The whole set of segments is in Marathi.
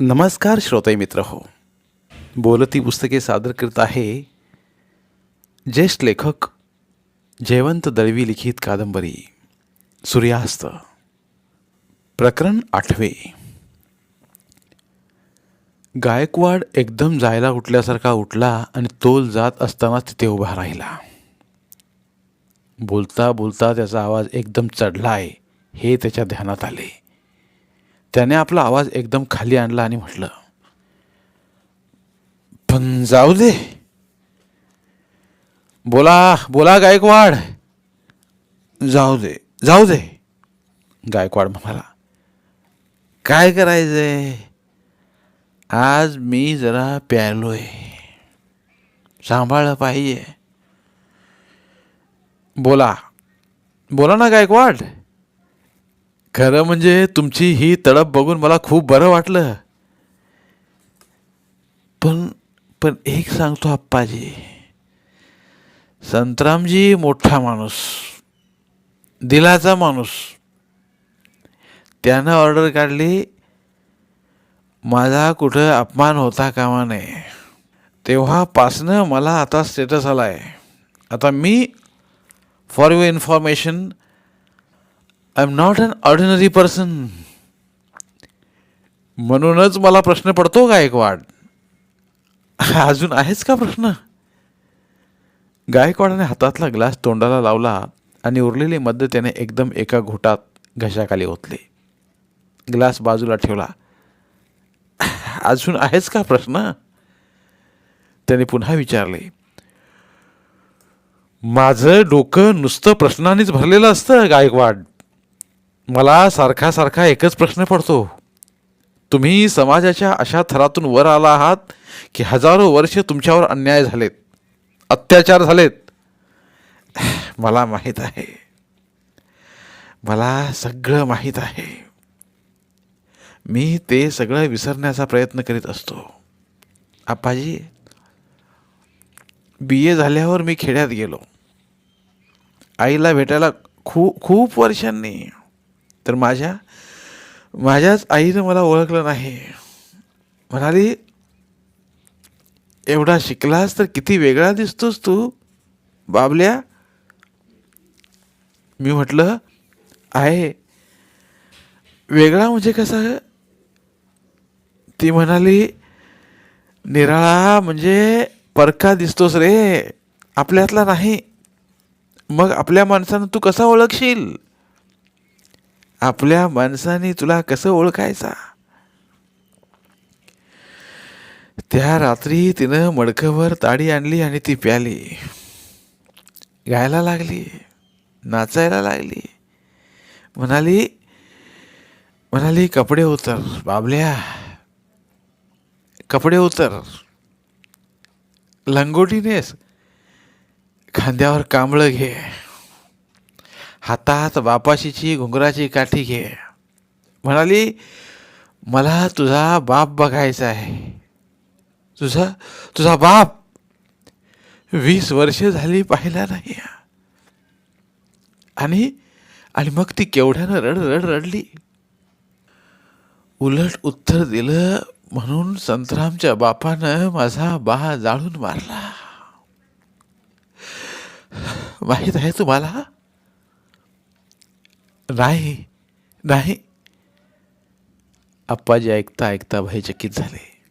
नमस्कार श्रोते मित्र हो. बोलती पुस्तके सादर करत आहे ज्येष्ठ लेखक जयवंत दळवी लिखित कादंबरी. सूर्यास्त. प्रकरण आठवे. गायकवाड एकदम जायला उठल्यासारखा उठला आणि तोल जात असताना तिथे उभा राहिला. बोलता बोलता त्याचा आवाज एकदम चढला आहे हे त्याच्या ध्यानात आले. त्याने आपला आवाज एकदम खाली आणला आणि म्हटलं पण जाऊ दे. बोला बोला गायकवाड. जाऊ दे जाऊ दे. गायकवाड म्हणाला काय करायचंय? आज मी जरा प्यालोय सांभाळलं पाहिजे. बोला बोला ना गायकवाड. खरं म्हणजे तुमची ही तडप बघून मला खूप बरं वाटलं. पण पण एक सांगतो आप्पाजी. संतरामजी मोठा माणूस दिलाचा माणूस. त्यानं ऑर्डर काढली माझा कुठं अपमान होता कामा नये. तेव्हापासनं मला आता स्टेटस आला आहे आता मी for your information I am not an ordinary person म्हणूनच मला प्रश्न पडतो गायकवाड? अजून आहेच का प्रश्न? गायकवाडाने हातातला ग्लास तोंडाला लावला आणि उरलेले मद्य त्याने एकदम एका घोटात घशाखाली ओतले. ग्लास बाजूला ठेवला. अजून आहेच का प्रश्न? त्याने पुन्हा विचारले. माझं डोकं नुसतं प्रश्नानेच भरलेलं असतं गायकवाड. मला सारखा सारखा एकच प्रश्न पडतो. तुम्ही समाजाच्या अशा थरातून वर आला आहात की हजारो वर्ष तुमच्यावर अन्याय झालेत अत्याचार झालेत. मला माहीत आहे. मला सगळं माहीत आहे. मी ते सगळं विसरण्याचा प्रयत्न करीत असतो. आप्पाजी बी ए झाल्यावर मी खेड्यात गेलो. आईला भेटायला खूप खूप वर्षांनी तर माझ्या माझ्याच आईनं मला ओळखलं नाही. म्हणाली एवढा शिकलास तर किती वेगळा दिसतोस तू बाबल्या. मी म्हटलं आहे. वेगळा म्हणजे कसा ती म्हणाली निराळा म्हणजे परका दिसतोस रे. आपल्यातला नाही. मग आपल्या माणसानं तू कसा ओळखशील? आपल्या माणसाने तुला कसं ओळखायचा? त्या रात्री तिनं मडकभर ताडी आणली आणि ती प्याली. गायला लागली नाचायला लागली. म्हणाली म्हणाली कपडे उतर बाबल्या. कपडे उतर. लंगोटीनेस खांद्यावर कांबळं घे. हातात बापाशीची घुंगराची काठी घे. म्हणाली मला तुझा बाप बघायचा आहे. तुझा तुझा बाप? वीस वर्ष झाली पाहिला नाही. आणि आणि मग ती केवढ्यानं रड रड रडली? उलट उत्तर दिलं म्हणून संतरामच्या बापानं माझा बा जाळून मारला. माहीत आहे तुम्हाला नाही नाही. आप्पाजी ऐकता ऐकता भयचकित झाले.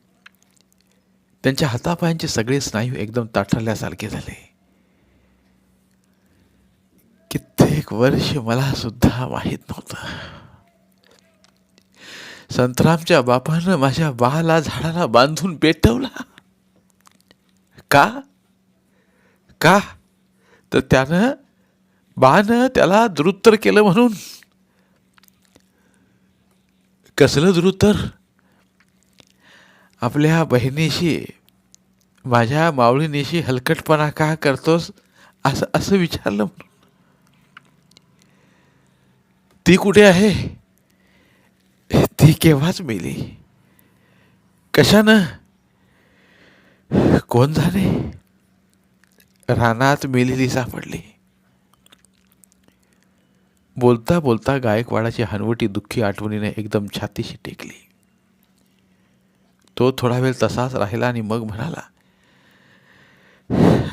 त्यांच्या हातापायांचे सगळे स्नायू एकदम ताठरल्यासारखे झाले. कित्येक वर्ष मला सुद्धा माहीत नव्हतं. संतरामच्या बापानं माझ्या बाला झाडाला बांधून पेटवला. का? का? तर त्यानं बानं त्याला दुरुत्तर केलं म्हणून. कसलं दुरुत्तर? आपल्या बहिणीशी माझ्या मावळीनीशी हलकटपणा का करतोस? असं असं विचारलं म्हणून. ती कुठे आहे? ती केव्हाच मेली? कशानं? कोण झाले रानात मेलेली सापडली. बोलता बोलता गायकवाडाची हनवटी दुःखी आठवणीने एकदम छातीशी टेकली. तो थोडा वेळ तसाच राहिला आणि मग म्हणाला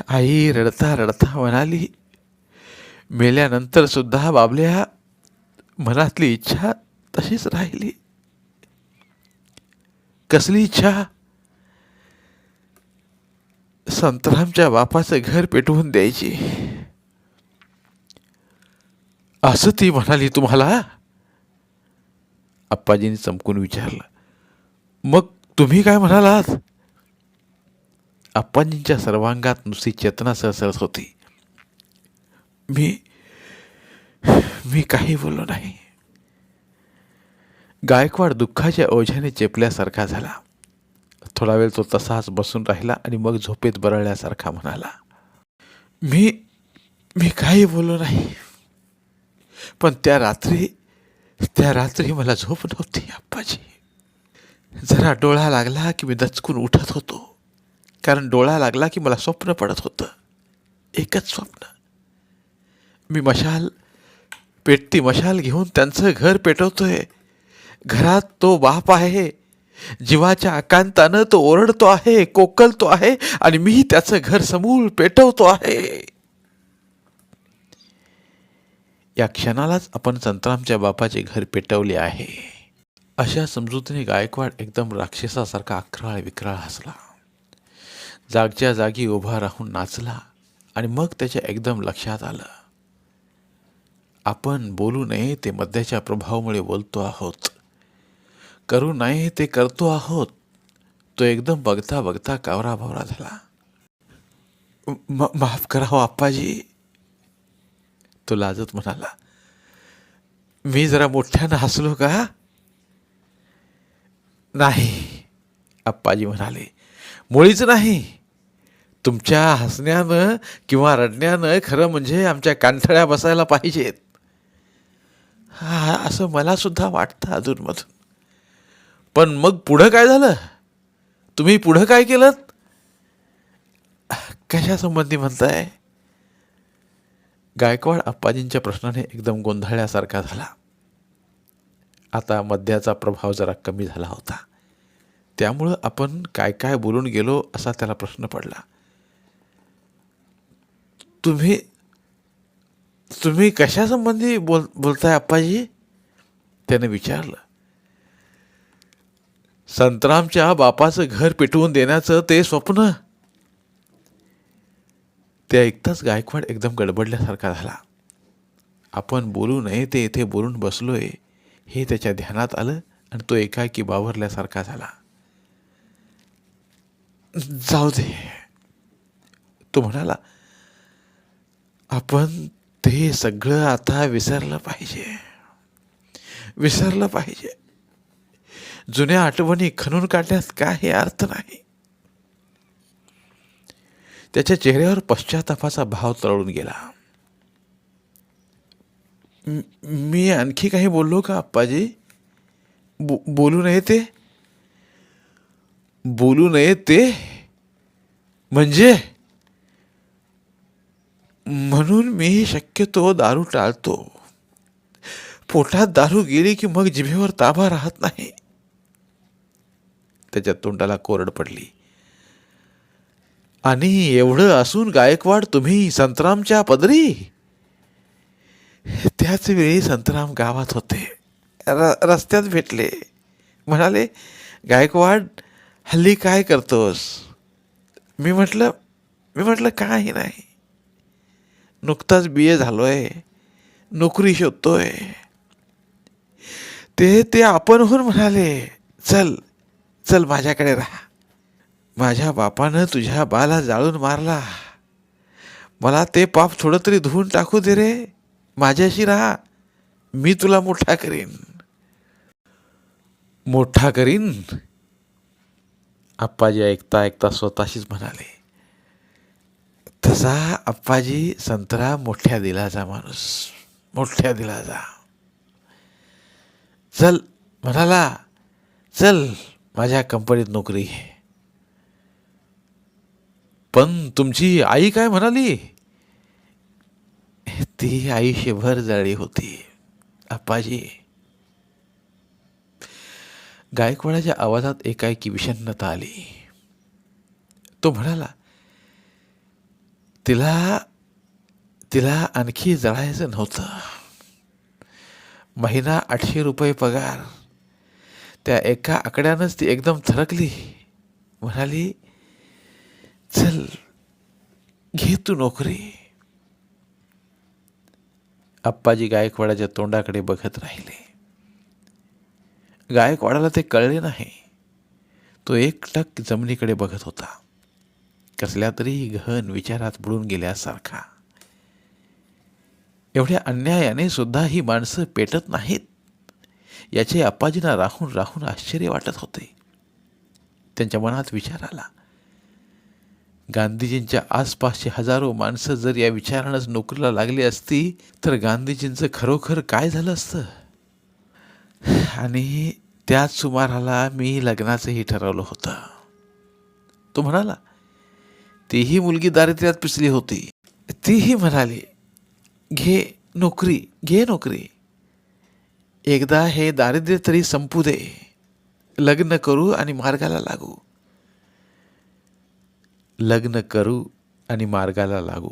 आई रडता रडता म्हणाली. मेल्यानंतर सुद्धा बाबल्या मनातली इच्छा तशीच राहिली. कसली इच्छा? संतरामच्या बापाचं घर पेटवून द्यायची. असं ती म्हणाली तुम्हाला? आप्पाजींनी चमकून विचारलं मग तुम्ही काय म्हणालात? आप्पाजींच्या सर्वांगात नुसती चेतना सळसळत होती. मी मी काही बोललो नाही. गायकवाड दुःखाच्या ओझ्याने चेपल्यासारखा झाला. थोडा वेळ तो तसाच बसून राहिला आणि मग झोपेत बरळल्यासारखा म्हणाला मी मी काही बोललो नाही. पण त्या रात्री त्या रात्री मला झोप नव्हती आप्पाजी. जरा डोळा लागला की मी दचकून उठत होतो. कारण डोळा लागला की मला स्वप्न पडत होतं. एकच स्वप्न. मी मशाल पेटती मशाल घेऊन त्यांचं घर पेटवतोय. घरात तो बाप आहे. जीवाच्या आकांतानं तो ओरडतो आहे कोकलतो आहे आणि मी त्याचं घर समूळ पेटवतो आहे. या क्षणालाच आपण संतरामच्या बापाचे घर पेटवले आहे. अशा समजुतीने गायकवाड एकदम राक्षसासारखा अकराळ विक्राळ हसला. जागच्या जागी उभा राहून नाचला आणि मग त्याच्या एकदम लक्षात आलं. आपण बोलू नये ते मद्याच्या प्रभावामुळे बोलतो आहोत. करू नये ते करतो आहोत. तो एकदम बघता बघता कावरा भावरा झाला. म- माफ करावं हो, आप्पाजी. तो लाजत म्हणाला मी जरा मोठ्यानं हसलो का? नाही आप्पाजी म्हणाले मुळीच नाही. तुमच्या हसण्यानं किंवा रडण्यानं खरं म्हणजे आमच्या कानठळ्या बसायला पाहिजेत. हा असं मला सुद्धा वाटतं अधूनमधून पण मग पुढं काय झालं? तुम्ही पुढं काय केलं कशासंबंधी म्हणताय? गायकवाड आप्पाजींच्या प्रश्नाने एकदम गोंधळल्यासारखा झाला. आता मद्याचा प्रभाव जरा कमी झाला होता. त्यामुळं आपण काय काय बोलून गेलो असा त्याला प्रश्न पडला. तुम्ही तुम्ही कशासंबंधी बोल बोलताय अप्पाजी त्याने विचारलं. संतरामच्या बापाचं घर पेटवून देण्याचं ते स्वप्न? ते ऐकताच गायकवाड एकदम गडबडल्यासारखा झाला. आपण बोलू नये ते इथे बोलून बसलोय हे त्याच्या ध्यानात आलं आणि तो एकाएकी बावरल्यासारखा झाला. जाऊ दे. तो म्हणाला आपण ते सगळं आता विसरलं पाहिजे. विसरलं पाहिजे. जुन्या आठवणी खणून काढण्यास काही अर्थ नाही. त्याच्या चेहऱ्यावर पश्चातापाचा भाव तळून गेला. मी आणखी काही बोललो का आप्पाजी? बो बोलू नये ते? बोलू नये ते? म्हणजे? म्हणून मी शक्यतो दारू टाळतो. पोटात दारू गेली की मग जिभेवर ताबा राहत नाही. त्याच्या तोंडाला कोरड पडली. आणि एवढं असून गायकवाड तुम्ही संतरामच्या पदरी? त्याच वेळी संतराम गावात होते. र रस्त्यात भेटले. म्हणाले गायकवाड हल्ली काय करतोस? मी म्हटलं मी म्हटलं काही नाही. नुकताच बी ए झालो आहे नोकरी शोधतोय. ते ते आपणहून म्हणाले चल चल माझ्याकडे राहा. माझ्या बापानं तुझ्या बाला जाळून मारला. मला ते पाप थोडं तरी धुवून टाकू दे रे. माझ्याशी राहा. मी तुला मोठा करीन. मोठा करीन? आप्पाजी ऐकता ऐकता स्वतःशीच म्हणाले. तसा आप्पाजी संतरा मोठ्या दिलाचा माणूस. मोठ्या दिलाचा. चल म्हणाला चल माझ्या कंपनीत नोकरी आहे. पण तुमची आई काय म्हणाली? ती आयुष्यभर जाळी होती आप्पाजी. गायकवाडाच्या आवाजात एकाएकी विषन्नता आली. तो म्हणाला तिला तिला आणखी जळायचं नव्हतं. महिना आठशे रुपये पगार. त्या एका आकड्यानंच ती एकदम थरकली. म्हणाली चल घे तू नोकरी. आप्पाजी गायकवाडाच्या तोंडाकडे बघत राहिले. गायकवाडाला ते कळले नाही. तो एकटक जमिनीकडे बघत होता. कसल्या तरी गहन विचारात बुडून गेल्यासारखा. एवढ्या अन्यायाने सुद्धा ही माणसं पेटत नाहीत याचे आप्पाजींना राहून राहून आश्चर्य वाटत होते. त्यांच्या मनात विचार आला गांधीजींच्या आसपासची हजारो माणसं जर या विचारानंच नोकरीला लागली असती तर गांधीजींचं खरोखर काय झालं असतं? आणि त्याच सुमाराला मी लग्नाचंही ठरवलं होतं. तो म्हणाला तीही मुलगी दारिद्र्यात पिसली होती. तीही म्हणाली घे नोकरी घे नोकरी. एकदा हे दारिद्र्य तरी संपू दे. लग्न करू आणि मार्गाला लागू. लग्न करू आणि मार्गाला लागू.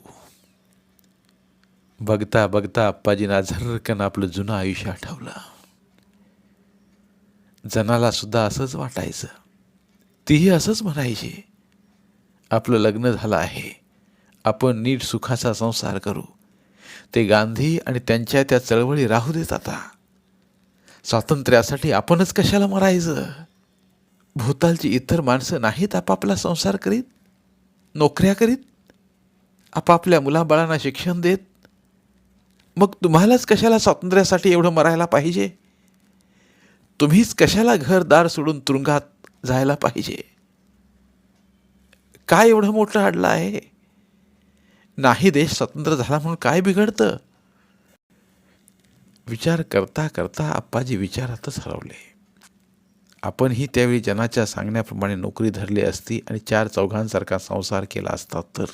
बघता बघता आप्पाजीना झरकन आपलं जुनं आयुष्य आठवलं. जनाला सुद्धा असंच वाटायचं. तीही असंच म्हणायची आपलं लग्न झालं आहे. आपण नीट सुखाचा संसार करू. ते गांधी आणि त्यांच्या त्या चळवळी राहू देत आता. स्वातंत्र्यासाठी आपणच कशाला मरायचं? भूतालची इतर माणसं नाहीत आपापला संसार करीत? नोकऱ्या करीत आपापल्या मुलाबाळांना शिक्षण देत मग तुम्हालाच कशाला स्वातंत्र्यासाठी एवढं मरायला पाहिजे? तुम्हीच कशाला घरदार सोडून तुरुंगात जायला पाहिजे? काय एवढं मोठं अडलं आहे? नाही देश स्वतंत्र झाला म्हणून काय बिघडतं? विचार करता करता आप्पाजी विचारातच हरवले. आपणही त्यावेळी जनाच्या सांगण्याप्रमाणे नोकरी धरली असती आणि चार चौघांसारखा संसार केला असता तर?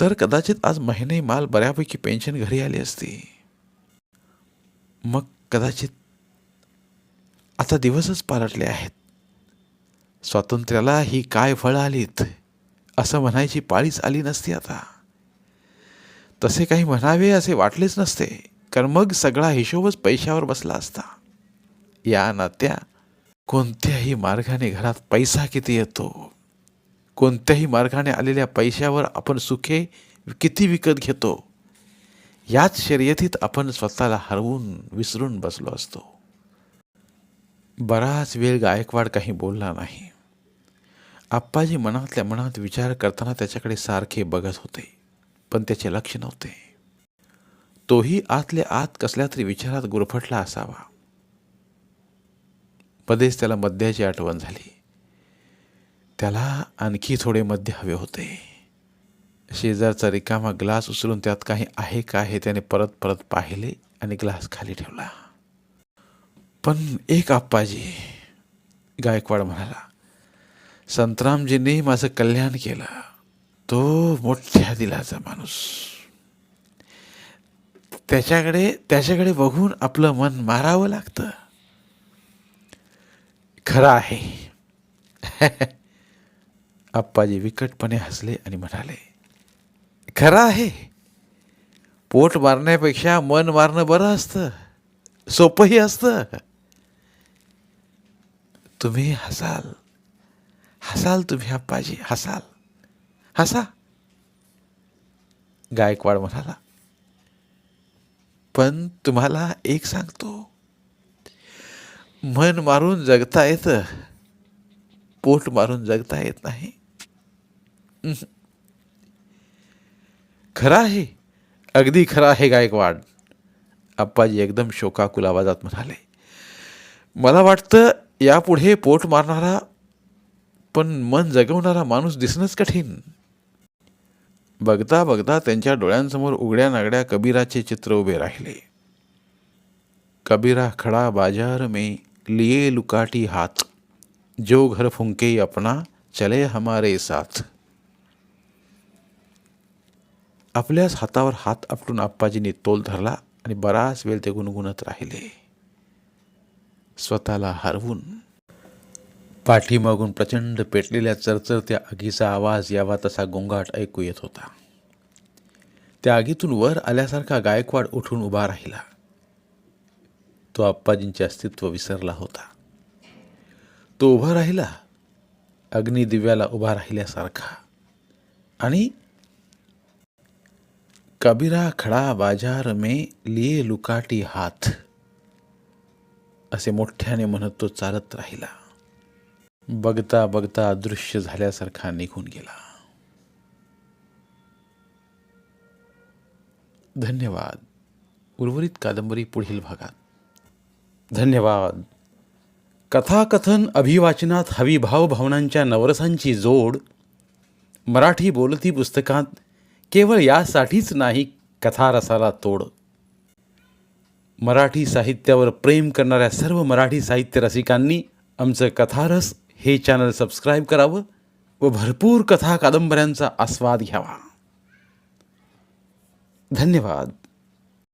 तर कदाचित आज महिने माल बऱ्यापैकी पेन्शन घरी आली असती. मग कदाचित आता दिवसच पालटले आहेत. स्वातंत्र्याला ही काय फळं आलीत? असं म्हणायची पाळीच आली नसती आता. तसे काही म्हणावे असे वाटलेच नसते. कारण मग सगळा हिशोबच पैशावर बसला असता. या नात्या कोणत्याही मार्गाने घरात पैसा किती येतो? कोणत्याही मार्गाने आलेल्या पैशावर आपण सुखे किती विकत घेतो? याच शर्यतीत आपण स्वतःला हरवून विसरून बसलो असतो. बराच वेळ गायकवाड काही बोलला नाही. आप्पाजी मनातल्या मनात विचार करताना त्याच्याकडे सारखे बघत होते पण त्याचे लक्ष नव्हते. तोही आतल्या आत कसल्या तरी विचारात गुरफटला असावा. मध्येच त्याला मद्याची आठवण झाली. त्याला आणखी थोडे मद्य हवे होते. शेजारचा रिकामा ग्लास उचलून त्यात काही आहे का हे त्याने परत परत पाहिले आणि ग्लास खाली ठेवला. पण एक आप्पाजी गायकवाड म्हणाला संतरामजींनी माझं कल्याण केलं. तो मोठ्या दिलाचा माणूस. त्याच्याकडे त्याच्याकडे बघून आपलं मन मारावं लागतं. खरं आहे. आप्पाजी विकटपणे हसले आणि म्हणाले खरं आहे. पोट मारण्यापेक्षा मन मारणं बरं असतं. सोपंही असतं. तुम्ही हसाल. हसाल तुम्ही आप्पाजी हसाल. हसा. गायकवाड म्हणाला पण तुम्हाला एक सांगतो. मन मारून जगता येतं. पोट मारून जगता येत नाही. खरं आहे. अगदी खरं आहे गायकवाड. आप्पाजी एकदम शोकाकुल आवाजात म्हणाले. मला वाटतं यापुढे पोट मारणारा पण मन जगवणारा माणूस दिसणंच कठीण. बघता बघता त्यांच्या डोळ्यांसमोर उघड्या नागड्या कबीराचे चित्र उभे राहिले. कबीरा खडा बाजार में लिए लुकाटी हाथ जो घर फुंके अपना चले हमारे साथ। आपल्याच हातावर हात आपटून आप्पाजींनी तोल धरला आणि बराच वेळ ते गुणगुणत राहिले. स्वतःला हरवून पाठीमागून प्रचंड पेटलेल्या चरचरत्या आगीचा आवाज यावा तसा गोंगाट ऐकू येत होता. त्या आगीतून वर आल्यासारखा गायकवाड उठून उभा राहिला. तो आप्पाजींचे अस्तित्व विसरला होता. तो उभा राहिला अग्निदिव्याला उभा राहिल्यासारखा. आणि कबीरा खडा बाजार में लिए लुकाटी हात असे मोठ्याने म्हणत तो चालत राहिला. बघता बघता अदृश्य झाल्यासारखा निघून गेला. धन्यवाद. उर्वरित कादंबरी पुढील भागात. धन्यवाद. कथाकथन अभिवाचनात हवी भावभावनांच्या नवरसांची जोड. मराठी बोलती पुस्तकात केवळ यासाठीच नाही कथारसाला तोड. मराठी साहित्यावर प्रेम करणाऱ्या सर्व मराठी साहित्य रसिकांनी आमचं कथारस हे चॅनल सबस्क्राईब करावं व भरपूर कथा कादंबऱ्यांचा आस्वाद घ्यावा. धन्यवाद.